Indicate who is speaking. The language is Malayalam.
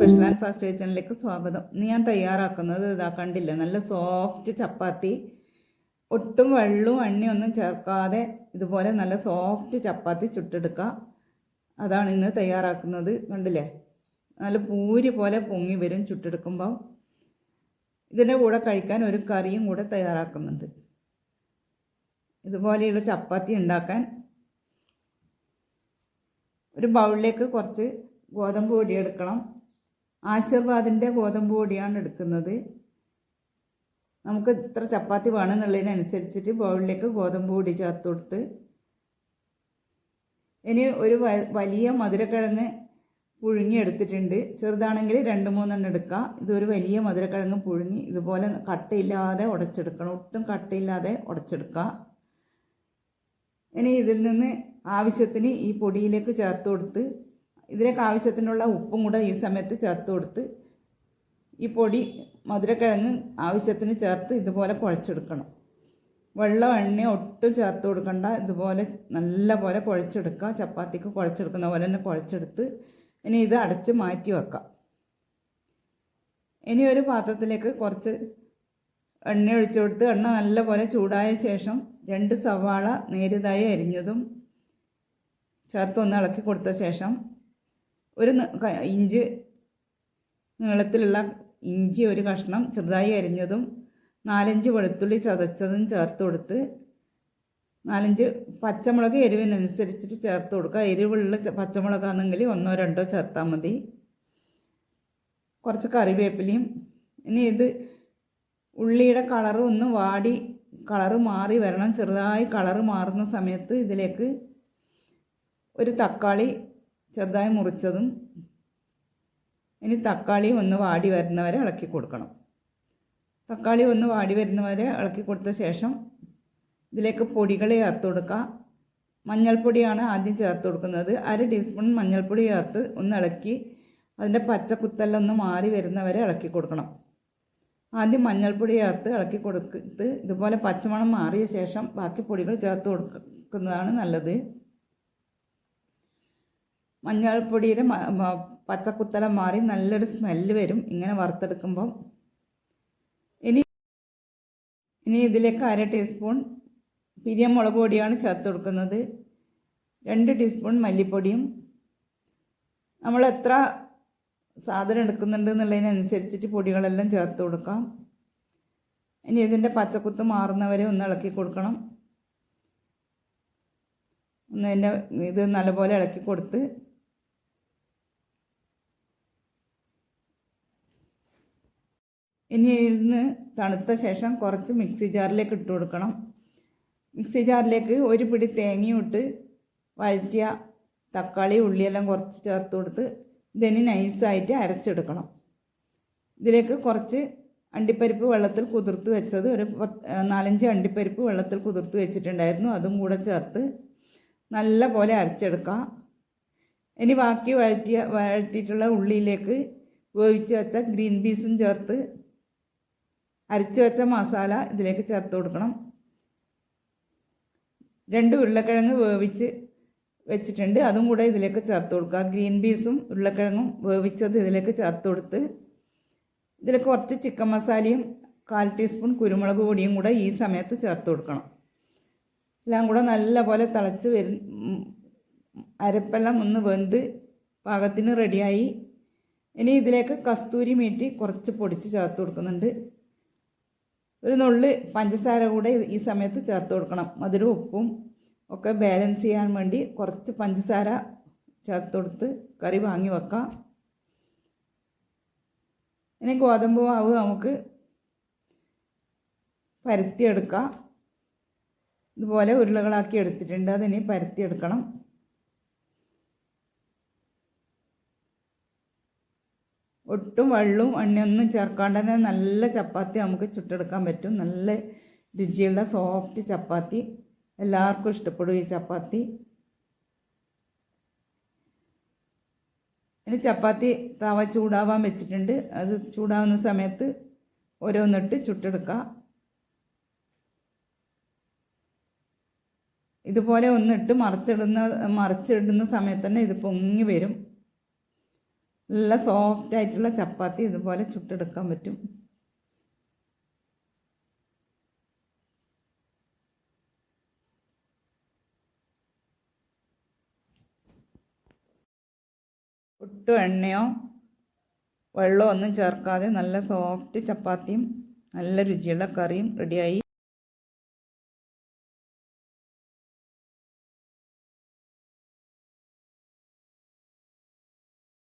Speaker 1: സ്പെഷ്യൽ ആൻഡ് ഫാസ്റ്റ് കിച്ചണിലേക്ക് സ്വാഗതം. ഞാൻ തയ്യാറാക്കുന്നത് ഇതാ കണ്ടില്ല? നല്ല സോഫ്റ്റ് ചപ്പാത്തി. ഒട്ടും വെള്ളവും ഒന്നും ചേർക്കാതെ ഇതുപോലെ നല്ല സോഫ്റ്റ് ചപ്പാത്തി ചുട്ടെടുക്കുക. അതാണ് ഇന്ന് തയ്യാറാക്കുന്നത്. കണ്ടില്ലേ? നല്ല പൂരി പോലെ പൊങ്ങി വരും ചുട്ടെടുക്കുമ്പോൾ ഇതിന്റെ കൂടെ കഴിക്കാൻ ഒരു കറിയും കൂടെ തയ്യാറാക്കുന്നുണ്ട്. ഇതുപോലെയുള്ള ചപ്പാത്തി ഉണ്ടാക്കാൻ ഒരു ബൗളിലേക്ക് കുറച്ച് ഗോതമ്പ് പൊടി എടുക്കണം. ആശീർവാദിന്റെ ഗോതമ്പ് പൊടിയാണ് എടുക്കുന്നത്. നമുക്ക് ഇത്ര ചപ്പാത്തി വേണമെന്നുള്ളതിനനുസരിച്ചിട്ട് ബൗളിലേക്ക് ഗോതമ്പ് പൊടി ചേർത്ത് കൊടുത്ത് ഇനി ഒരു വലിയ മധുരക്കിഴങ്ങ് പുഴുങ്ങി എടുത്തിട്ടുണ്ട്. ചെറുതാണെങ്കിൽ രണ്ട് മൂന്നെണ്ണം എടുക്കുക ഇതൊരു വലിയ മധുരക്കിഴങ്ങ് പുഴുങ്ങി ഇതുപോലെ കട്ടയില്ലാതെ ഉടച്ചെടുക്കണം. ഒട്ടും കട്ടയില്ലാതെ ഉടച്ചെടുക്കുക ഇനി ഇതിൽ നിന്ന് ആവശ്യത്തിന് ഈ പൊടിയിലേക്ക് ചേർത്ത് കൊടുത്ത് ഇതിലേക്ക് ആവശ്യത്തിനുള്ള ഉപ്പും കൂടെ ഈ സമയത്ത് ചേർത്ത് കൊടുത്ത് ഈ പൊടി മധുരക്കിഴങ്ങ് ആവശ്യത്തിന് ചേർത്ത് ഇതുപോലെ കുഴച്ചെടുക്കണം. വെള്ളം എണ്ണ ഒട്ടും ചേർത്ത് കൊടുക്കണ്ട. ഇതുപോലെ നല്ല പോലെ കുഴച്ചെടുക്കുക. ചപ്പാത്തിക്ക് കുഴച്ചെടുക്കുന്ന പോലെ തന്നെ കുഴച്ചെടുത്ത് ഇനി ഇത് അടച്ച് മാറ്റി വെക്കാം. ഇനി ഒരു പാത്രത്തിലേക്ക് കുറച്ച് എണ്ണ ഒഴിച്ചു കൊടുത്ത് എണ്ണ നല്ല പോലെ ചൂടായ ശേഷം രണ്ട് സവാള നേരിതായി അരിഞ്ഞതും ചേർത്ത് ഒന്ന് ഇളക്കി കൊടുത്ത ശേഷം ഒരു ഇഞ്ച് നീളത്തിലുള്ള ഇഞ്ചി ഒരു കഷ്ണം ചെറുതായി അരിഞ്ഞതും നാലഞ്ച് വെളുത്തുള്ളി ചതച്ചതും ചേർത്ത് കൊടുത്ത് നാലഞ്ച് പച്ചമുളക് എരിവിനനുസരിച്ചിട്ട് ചേർത്ത് കൊടുക്കുക. എരിവുള്ള പച്ചമുളകാണെങ്കിൽ ഒന്നോ രണ്ടോ ചേർത്താൽ മതി. കുറച്ച് കറിവേപ്പിലയും. ഇനി ഇത് ഉള്ളിയുടെ കളറ് ഒന്ന് വാടി കളറ് മാറി വരണം. ചെറുതായി കളറ് മാറുന്ന സമയത്ത് ഇതിലേക്ക് ഒരു തക്കാളി ചെറുതായി മുറിച്ചതും ഇനി തക്കാളി ഒന്ന് വാടി വരുന്നവരെ ഇളക്കി കൊടുക്കണം. തക്കാളി ഒന്ന് വാടി വരുന്നവരെ ഇളക്കി കൊടുത്ത ശേഷം ഇതിലേക്ക് പൊടികൾ ചേർത്ത് കൊടുക്കുക. മഞ്ഞൾപ്പൊടിയാണ് ആദ്യം ചേർത്ത് കൊടുക്കുന്നത്. അര ടീസ്പൂൺ മഞ്ഞൾപ്പൊടി ചേർത്ത് ഒന്ന് ഇളക്കി അതിന്റെ ഒന്ന് മാറി വരുന്നവരെ ഇളക്കി കൊടുക്കണം. ആദ്യം മഞ്ഞൾപ്പൊടി ചേർത്ത് ഇളക്കി കൊടുത്ത് ഇതുപോലെ പച്ചമണം മാറിയ ശേഷം ബാക്കി പൊടികൾ ചേർത്ത് കൊടുക്കുന്നതാണ് നല്ലത്. മഞ്ഞൾപ്പൊടിയുടെ പച്ചക്കുത്തലം മാറി നല്ലൊരു സ്മെല്ല് വരും. ഇങ്ങനെ വറുത്തെടുക്കുമ്പോൾ ഇനി ഇനി ഇതിലേക്ക് അര ടീസ്പൂൺ പിരിയം മുളക് പൊടിയാണ് ചേർത്ത് കൊടുക്കുന്നത്. രണ്ട് ടീസ്പൂൺ മല്ലിപ്പൊടിയും. നമ്മൾ എത്ര സാധനം എടുക്കുന്നുണ്ട് എന്നുള്ളതിനനുസരിച്ചിട്ട് പൊടികളെല്ലാം ചേർത്ത് കൊടുക്കാം. ഇനി ഇതിന്റെ പച്ചക്കുത്ത് മാറുന്നവരെ ഒന്ന് ഇളക്കി കൊടുക്കണം. ഒന്ന് ഇതിന്റെ ഇത് നല്ലപോലെ ഇളക്കി കൊടുത്ത് ഇനി ഇരുന്ന് തണുത്ത ശേഷം കുറച്ച് മിക്സി ജാറിലേക്ക് ഇട്ട് കൊടുക്കണം. മിക്സി ജാറിലേക്ക് ഒരു പിടി തേങ്ങയും ഇട്ട് വഴറ്റിയ തക്കാളി ഉള്ളിയെല്ലാം കുറച്ച് ചേർത്ത് കൊടുത്ത് ഇതിന് നൈസായിട്ട് അരച്ചെടുക്കണം. ഇതിലേക്ക് കുറച്ച് അണ്ടിപ്പരിപ്പ് വെള്ളത്തിൽ കുതിർത്ത് വെച്ചത് ഒരു നാലഞ്ച് അണ്ടിപ്പരിപ്പ് വെള്ളത്തിൽ കുതിർത്ത് വെച്ചിട്ടുണ്ടായിരുന്നു. അതും കൂടെ ചേർത്ത് നല്ല പോലെ അരച്ചെടുക്കുക ഇനി ബാക്കി വഴറ്റിയ വഴറ്റിയിട്ടുള്ള ഉള്ളിയിലേക്ക് വേവിച്ച് വെച്ച ഗ്രീൻ പീസും ചേർത്ത് അരച്ച് വെച്ച മസാല ഇതിലേക്ക് ചേർത്ത് കൊടുക്കണം. രണ്ട് ഉരുളക്കിഴങ്ങ് വേവിച്ച് വെച്ചിട്ടുണ്ട്. അതും കൂടെ ഇതിലേക്ക് ചേർത്ത് കൊടുക്കുക. ഗ്രീൻ പീസും ഉരുളക്കിഴങ്ങും വേവിച്ചത് ഇതിലേക്ക് ചേർത്ത് കൊടുത്ത് ഇതിൽ കുറച്ച് ചിക്കൻ മസാലയും കാൽ ടീസ്പൂൺ കുരുമുളക് പൊടിയും കൂടെ ഈ സമയത്ത് ചേർത്ത് കൊടുക്കണം. എല്ലാം കൂടെ നല്ലപോലെ തിളച്ച് വരും അരപ്പെല്ലാം ഒന്ന് വെന്ത് പാകത്തിന് റെഡിയായി ഇനി ഇതിലേക്ക് കസ്തൂരി മീട്ടി കുറച്ച് പൊടിച്ച് ചേർത്ത് കൊടുക്കുന്നുണ്ട്. ഒരു നുള്ളി പഞ്ചസാര കൂടെ ഈ സമയത്ത് ചേർത്ത് കൊടുക്കണം. മധുരവും ഉപ്പും ഒക്കെ ബാലൻസ് ചെയ്യാൻ വേണ്ടി കുറച്ച് പഞ്ചസാര ചേർത്ത് കൊടുത്ത് കറി വാങ്ങി വെക്കാം. ഇനി ഗോതമ്പ് മാവ് നമുക്ക് പരത്തിയെടുക്കാം. ഇതുപോലെ ഉരുളകളാക്കി എടുത്തിട്ടുണ്ട്. അതിനി പരത്തിയെടുക്കണം. ഒട്ടും വെള്ളവും എണ്ണയൊന്നും ചേർക്കാണ്ട് തന്നെ നല്ല ചപ്പാത്തി നമുക്ക് ചുട്ടെടുക്കാൻ പറ്റും. നല്ല രുചിയുള്ള സോഫ്റ്റ് ചപ്പാത്തി. എല്ലാവർക്കും ഇഷ്ടപ്പെടും ഈ ചപ്പാത്തി. ഇനി ചപ്പാത്തി തവ ചൂടാവാൻ വെച്ചിട്ടുണ്ട്. അത് ചൂടാവുന്ന സമയത്ത് ഓരോന്നിട്ട് ചുട്ടെടുക്കുക ഇതുപോലെ ഒന്നിട്ട് മറിച്ചിടുന്ന മറിച്ചിടുന്ന സമയത്ത് തന്നെ ഇത് പൊങ്ങി വരും. നല്ല സോഫ്റ്റ് ആയിട്ടുള്ള ചപ്പാത്തി ഇതുപോലെ ചുട്ടെടുക്കാൻ പറ്റും. ഒട്ടും എണ്ണയോ വെള്ളമോ ഒന്നും ചേർക്കാതെ നല്ല സോഫ്റ്റ് ചപ്പാത്തിയും നല്ല രുചിയുള്ള കറിയും റെഡിയായി